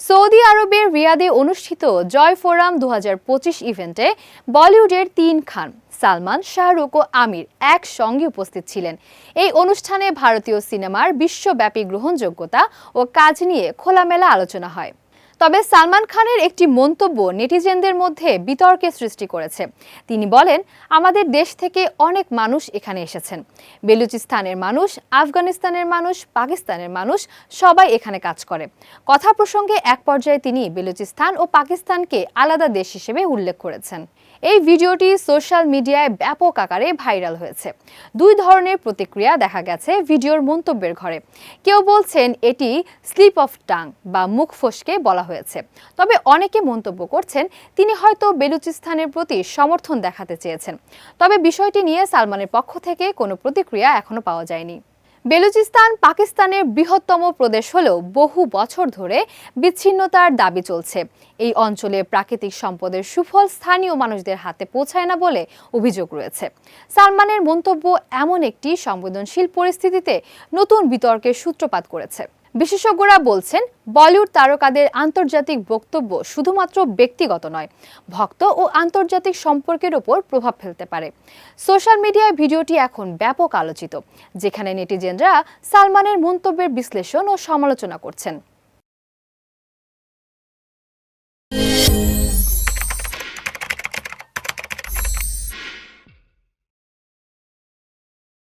Saudi আরবের রিয়াদে অনুষ্ঠিত জয় forum দু হাজার পঁচিশ ইভেন্টে বলিউডের তিন খান, সালমান, শাহরুখ ও আমির একসঙ্গে উপস্থিত ছিলেন। এই অনুষ্ঠানে ভারতীয় সিনেমার বিশ্বব্যাপী গ্রহণযোগ্যতা ও কাজ নিয়ে খোলামেলা আলোচনা হয়। তবে সালমান খানের একটি মন্তব্য নেটিজেনদের মধ্যে বিতর্কের সৃষ্টি করেছে। তিনি বলেন, আমাদের দেশ থেকে অনেক মানুষ এখানে এসেছেন। বেলুচিস্তানের মানুষ, আফগানিস্তানের মানুষ, পাকিস্তানের মানুষ, সবাই এখানে কাজ করে। কথা প্রসঙ্গে এক পর্যায়ে তিনি বেলুচিস্তান ও পাকিস্তানকে আলাদা দেশ হিসেবে উল্লেখ করেছেন। এই ভিডিওটি সোশ্যাল মিডিয়ায় ব্যাপক আকারে ভাইরাল হয়েছে। দুই ধরনের প্রতিক্রিয়া দেখা গেছে ভিডিওর মন্তব্যের ঘরে। কেউ বলছেন, এটি স্লিপ অফ টাং বা মুখ ফসকে বলা হয়েছে। তবে অনেকে মন্তব্য করছেন তিনি হয়তো বেলুচিস্তানের প্রতি সমর্থন দেখাতে চেয়েছেন। তবে বিষয়টি নিয়ে সালমানের পক্ষ থেকে কোনো প্রতিক্রিয়া এখনও পাওয়া যায়নি। বেলুচিস্তান পাকিস্তানের বৃহত্তম প্রদেশ হলেও বহু বছর ধরে বিচ্ছিন্নতার দাবি চলছে। এই অঞ্চলে প্রাকৃতিক সম্পদের সুফল স্থানীয় মানুষদের হাতে পৌঁছায় না বলে অভিযোগ রয়েছে। সালমানের মন্তব্য এমন একটি সংবেদনশীল পরিস্থিতিতে নতুন বিতর্কের সূত্রপাত করেছে। বিশেষজ্ঞরা বলছেন, বলিউড তারকাদের আন্তর্জাতিক বক্তব্য শুধুমাত্র ব্যক্তিগত নয়, ভক্ত ও আন্তর্জাতিক সম্পর্কের ওপর প্রভাব ফেলতে পারে। সোশ্যাল মিডিয়ায় ভিডিওটি এখন ব্যাপক আলোচিত, যেখানে নেটিজেনরা সালমানের মন্তব্যের বিশ্লেষণ ও সমালোচনা করছেন।